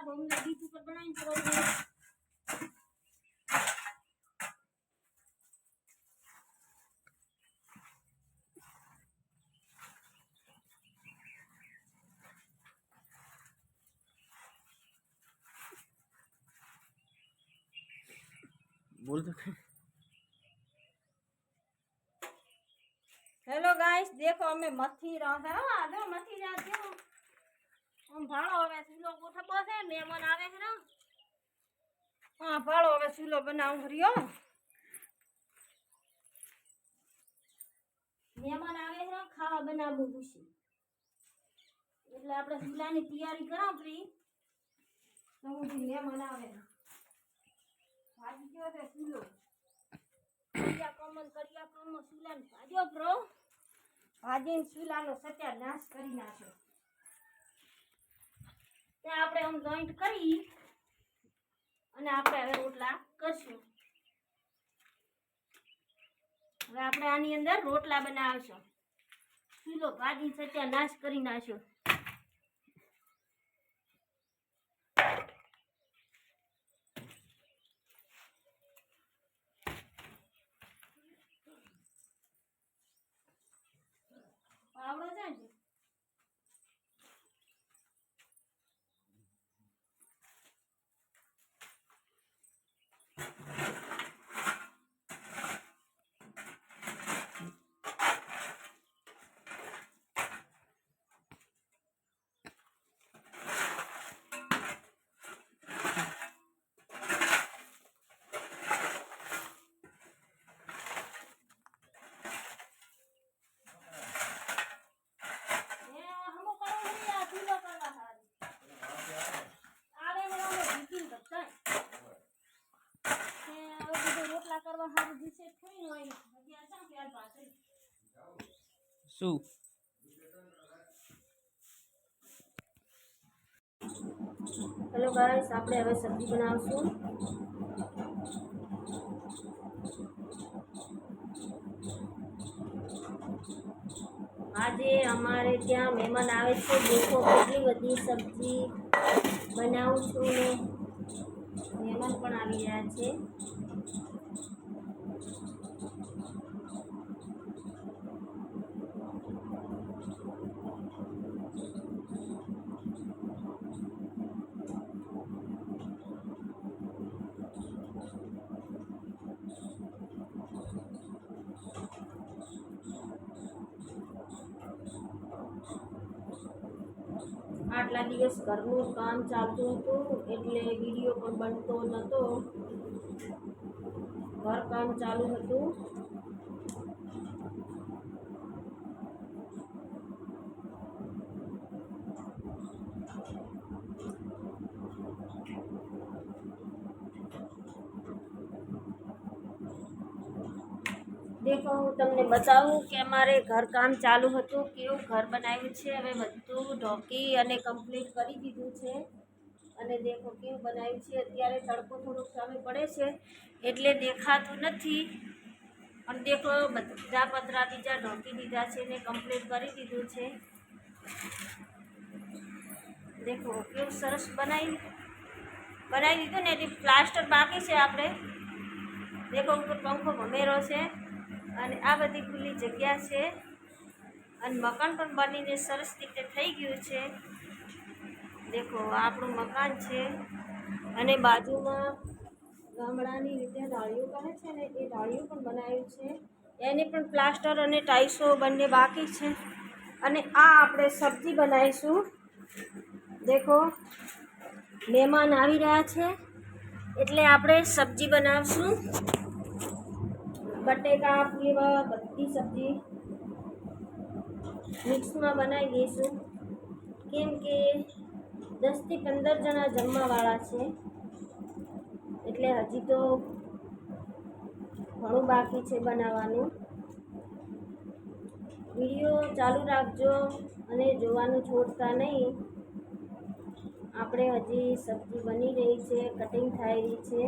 શાક અમને બીજ ઉપર બનાવીને પરોઠું બોલ તો ખરી. હેલો ગાઈસ દેખો અમે મથી રહ્યા છે હા જો મથી રહ્યા છે ભાળો હવે ચૂલો ગોઠવો છે, મહેમાન આવે છે ને. હા હવે ચૂલો બનાવું રહ્યો મહેમાન આવે છે ખાવા બનાવવું પૂછી એટલે આપણે ચૂલાની તૈયારી કરો પ્રી તો મહેમાન આવે ભાજી ગયો છે ચૂલો? કડિયા કમન કડિયા કમલ, ચૂલાને ભાજ્યો પ્રો ભાજીને ચૂલાનો સત્યાનાશ કરી નાખ્યો. ત્યાં આપણે આમ જોઈન્ટ કરી અને આપણે હવે રોટલા કરશું. હવે આપણે આની અંદર રોટલા બનાવશું. ચૂલો ભાજી સત્યાનાશ કરી નાખ્યો પાવડો છે ને એ હમો કરો નહીં આ ચૂલો કરવા હારું. આવે ને અમે ભૂકી બધા. તે હવે બધું રોટલા કરવા હારું દિવસે થઈ હોય ને. હજી આ ચામ ત્યાર પાછળ. શું હેલો ગાઈસ આપણે હવે સબ્જી બનાવશું. આજે અમારે ત્યાં મહેમાન આવે છે, દેખો કેટલી બધી સબ્જી બનાવું છું ને. મહેમાન પણ આવી રહ્યા છે. દિવસ ઘરનું કામ ચાલતું હતું, એટલે વીડિયો પણ બનતો નહોતો ઘર કામ ચાલુ હતું. દેખો, હું તમને બતાવું કે અમારે ઘરકામ ચાલુ હતું, કેવું ઘર બનાવ્યું છે, હવે બધું ઢોકી અને કમ્પ્લીટ કરી દીધું છે. અને દેખો કેવું બનાવ્યું છે. અત્યારે તડકો થોડોક સામે પડે છે, એટલે દેખાતું નથી. પણ દેખો, બધા પતરા બીજા ઢોકી દીધા છે ને કમ્પ્લીટ કરી દીધું છે. દેખો, કેવું સરસ બનાવી બનાવી દીધું ને એટલે પ્લાસ્ટર બાકી છે આપણે. દેખો, ઉપર પંખો ભમેરો છે. અને આ બધી ખુલ્લી જગ્યા છે. અને મકાન પણ બનીને સરસ રીતે થઈ ગયું છે. દેખો, આપણું મકાન છે અને બાજુમાં ગામડાની રીતે ડાળીઓ કરે છે ને એ ડાળીઓ પણ બનાવ્યું છે. એને પણ પ્લાસ્ટર અને ટાઈસો બંને બાકી છે. અને આ આપણે સબ્જી બનાવીશું. દેખો, મહેમાન આવી રહ્યા છે એટલે આપણે સબ્જી બનાવશું. બટેકા ફ્લેવર બધી સબ્જી મિક્સમાં બનાવી દઈશું. કેમ કે દસથી પંદર જણા જમવાવાળા છે. એટલે હજી તો ઘણું બાકી છે બનાવવાનું. વીડિયો ચાલુ રાખજો અને જોવાનું છોડતા નહીં. આપણે હજી સબ્જી બની રહી છે કટિંગ થઈ રહી છે.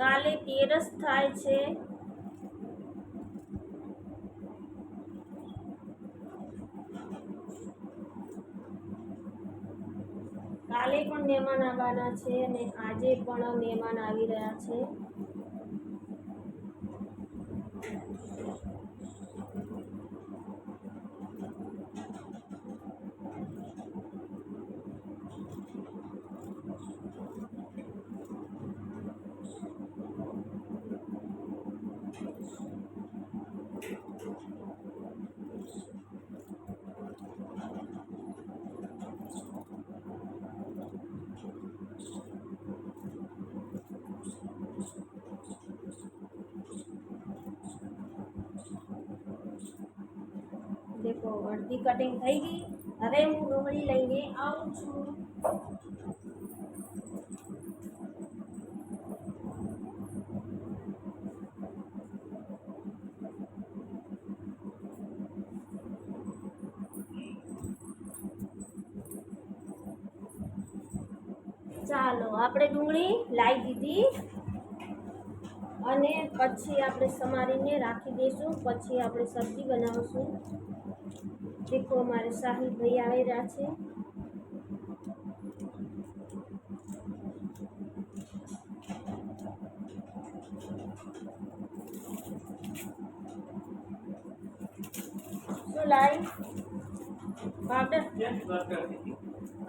કાલે તેરસ થાય છે. કાલે પણ મહેમાન આવવાના છે અને આજે પણ મહેમાન આવી રહ્યા છે. અડધી કટિંગ થઈ ગઈ. હવે હું ડુંગળી લઈને આવું છું. ચાલો, આપણે ડુંગળી લાવી દીધી. અને પછી આપણે સમારીને રાખી દઈશું. પછી આપણે સબ્જી બનાવશું. દેખો અમારે શાહી ભાઈ આવી રહ્યા છે. શું લાઈ પાવડર?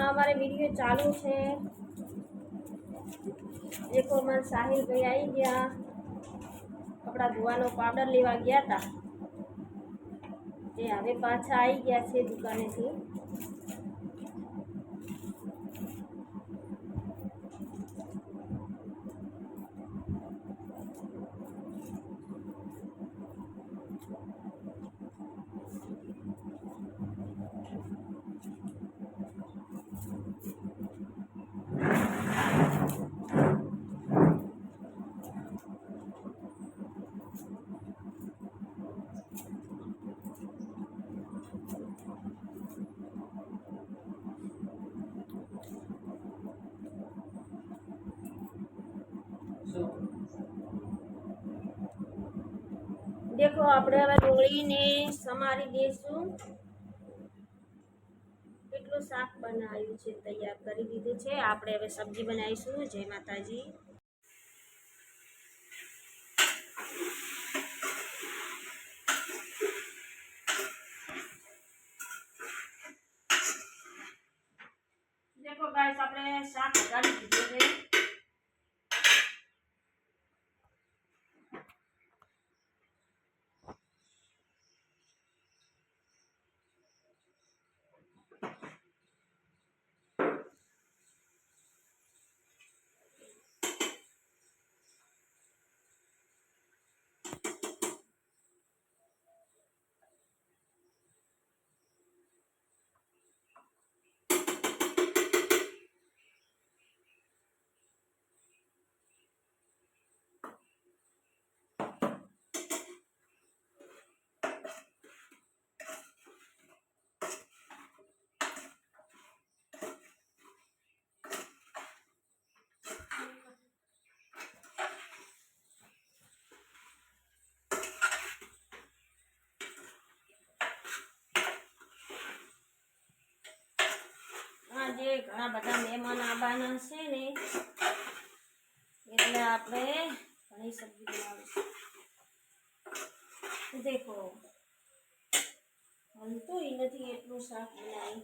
અમારે વીડિયો ચાલુ છે. દેખો અમારે સાહિલ ભાઈ આવી ગયા. કપડાં ધોવાનો પાવડર લેવા ગયા હતા. એ હવે પાછા આવી ગયા છે દુકાનેથી દેખો આપણે હવે ડુંગળીને સમારી દઈશું કેટલું શાક બનાવ્યું છે, તૈયાર કરી દીધું છે. આપણે હવે સબ્જી બનાવીશું. જય માતાજી. દેખો ગાઈસ આપણે શાક કાઢી દીધું છે આજે ઘણા બધા મહેમાન આવવાના છે ને, એટલે આપણે ઘણી સબ્જી બનાવીશું. દેખો, હલતું નથી એટલું શાક બનાવી.